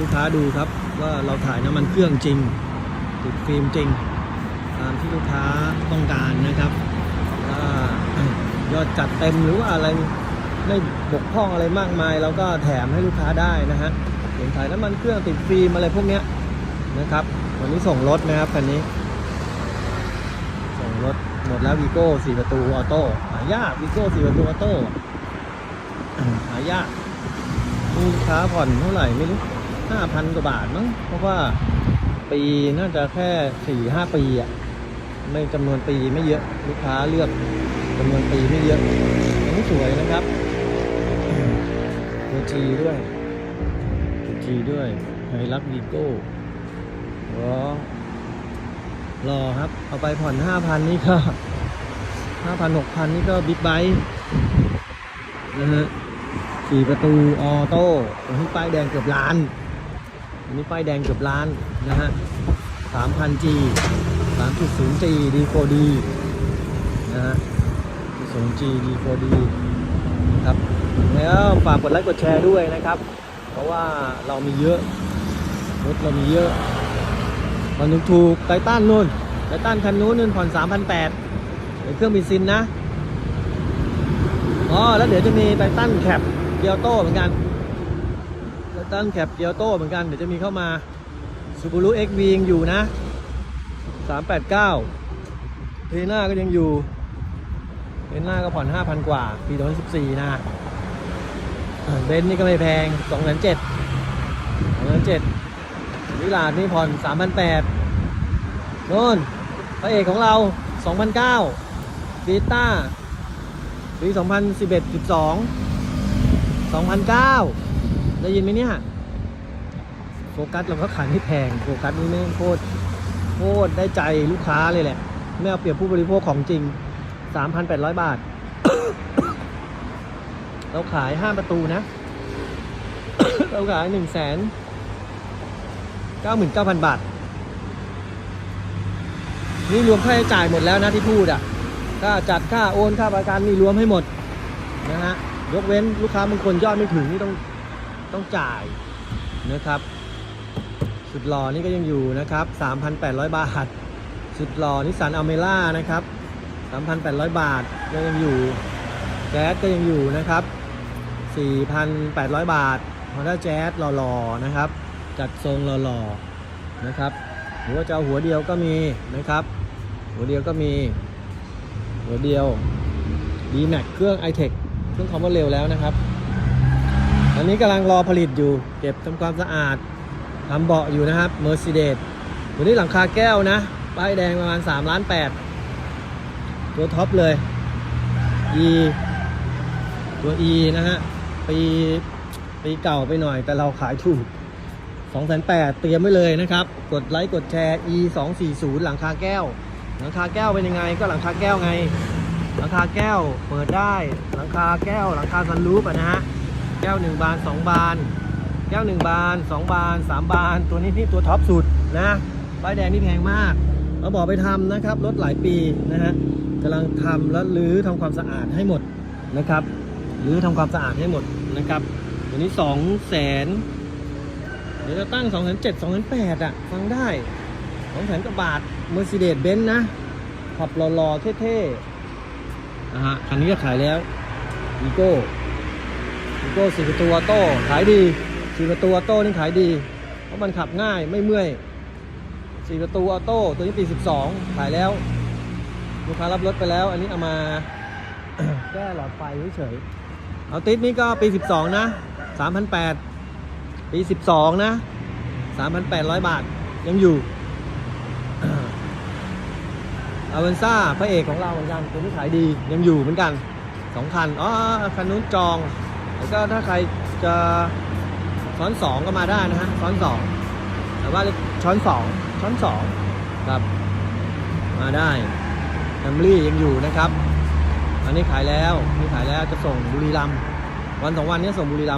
ลูกค้าดูครับ ว่าเราถ่ายน้ำมันเครื่องจริงติดฟิล์มจริง ตามที่ลูกค้าต้องการนะครับถ้ายอดจัดเต็มหรือว่าอะไรไม่บกพร่องอะไรมากมายเราก็แถมให้ลูกค้าได้นะฮะเห็นถ่ายน้ำมันเครื่องติดฟิล์มอะไรพวกเนี้ยนะครับ วันนี้ส่งรถนะครับคันนี้ ส่งรถหมดแล้ววีโก้สี่ประตูออโต้หายากวีโก้สี่ประตูออโต้หายากลูกค้าผ่อนเท่าไหร่ไม่รู้ ห้าพันกว่าบาทมั้งเพราะว่าปีน่าจะแค่สี่ห้าปีอะไม่จำนวนปีไม่เยอะลูกค้าเลือกจำนวนปีไม่เยอะอันนี้สวยนะครับตัวจีด้วยตัวจีด้วยไฮรักวีโก้ว้าวรอครับ เอาไปผ่อนห้าพันนี่ก็ห้าพันหกพันนี่ก็บิ๊กไบค์นะฮะสี่ประตูออโต้ตัวนี้ป้ายแดงเกือบล้าน อันนี้ป้ายแดงเกือบล้านนะฮะสามพันจีสามจุดศูนย์จีดีโฟดีนะฮะศูนย์จีดีโฟดีครับ แล้วฝากกดไลค์กดแชร์ด้วยนะครับ เพราะว่าเรามีเยอะรถเรามีเยอะผ่อนถูกไททันนู่นไททันคันนู้นนู่นผ่อน3 8 0 0เป็นเครื่องบินซินนะอ๋อแล้วเดี๋ยวจะมีไททันแคปเกียวโต้เหมือนกัน ไททันแคปเกียวโต้เหมือนกัน เดี๋ยวจะมีเข้ามาซูบูรุเอ็กวียังอยู่นะ 389เทน่าก็ยังอยู่เทน่าก็ผ่อน 5,000 กว่า ปี 2014 นะเบนซ์นี่ก็ไม่แพง 2,700 2,700วิลาดนี่ผ่อน 3,800โน่นพระเอกของเรา2,900บีต้าปี 2011 12 2,900 ได้ยินไหมเนี่ย โฟกัสเราก็ขายไม่แพง โฟกัสนี่ไม่งโคตรโคตรได้ใจลูกค้าเลยแหละ ไม่เอาเปรียบผู้บริโภคของจริง 3,800 บาท เราขาย 5 ประตูนะ เราขาย 1 0 0 0 0แสน99,000 บาท นี่รวมค่าใช้จ่ายหมดแล้วนะที่พูดอะ ค่าจัดค่าโอนค่าประกันนี่รวมให้หมดนะฮะ ยกเว้นลูกค้าบางคนยอดไม่ถึงนี่ต้อง ต้องจ่ายนะครับสุดหล่อนี่ก็ยังอยู่นะครับ 3,800 บาท สุดหล่อนิสสันอเมร่านะครับ 3,800 บาทก็ยังอยู่แจ๊สก็ยังอยู่นะครับ 4,800 บาท Honda Jazz หล่อๆนะครับ จัดทรงหล่อๆนะครับหรือว่าจะเอาหัวเดียวก็มีนะครับ หัวเดียวก็มี หัวเดียว d m a x เครื่อง iTech เครื่องคอมว่าเร็วแล้วนะครับ อันนี้กำลังรอผลิตอยู่ เก็บทำความสะอาดทำเบาะอยู่นะครับ Mercedes ตัวนี้หลังคาแก้วนะ ป้ายแดงประมาณ3ล้าน8ตัวท็อปเลย E ตัว E นะฮะ ปีปีเก่าไปหน่อยแต่เราขายถูก2 8 0 0เตรียมไว้เลยนะครับ กดไลค์กดแชร์ e 2 4 0หลังคาแก้ว หลังคาแก้วเป็นยังไง ก็หลังคาแก้วไง หลังคาแก้วเปิดได้ หลังคาแก้ว หลังคาซันรูปะนะฮะ แก้ว 1 บาน 2 บาน แก้ว 1 บาน 2 บาน 3 บาน ตัวนี้นี่ตัวท็อปสุดนะป้ายแดงนี่แพงมากเราบอกไปทำนะครับรถหลายปีนะฮะกำลังทำแล้วรื้อทำความสะอาดให้หมดนะครับรื้อทำความสะอาดให้หมดนะครับตัวนี้ 2 0 0 0 0 0เดี๋ยวจะตั้ง2 7 0 0 2 8 0 0อะ ฟังได้2แสนกว่าบาท Mercedes Benz นะ ขับหล่อๆ เท่ๆนะฮะ คันนี้ก็ขายแล้ววี โก้วีโก้สี่ประตูออโต้ขายดีสี่ประตูออโต้นี่ขายดี เพราะมันขับง่ายไม่เมื่อยสี่ประตูออโต้ตัวนี้ปี 12 ขายแล้วลูกค้ารับรถไปแล้ว อันนี้เอามาแก้หลอดไฟเฉยๆเอาติดนี่ก็ปี 12 นะ 3,800 ปี 12 นะ 3,800 บาทยังอยู่อาเวนซ่าพระเอกของเราเหมือนกันตัวนี้ขายดียังอยู่เหมือนกันสองคัน อ๋อ คันนู้นจอง แล้วก็ถ้าใครจะช้อนสองก็มาได้นะฮะช้อนสองแต่ว่าช้อนสองช้อนสองครับ มาได้แฮมรี่ยังอยู่นะครับ อันนี้ขายแล้วนี่ขายแล้วจะส่งบุรีรัมย์วันสองวันนี้ส่งบุรีรัมย์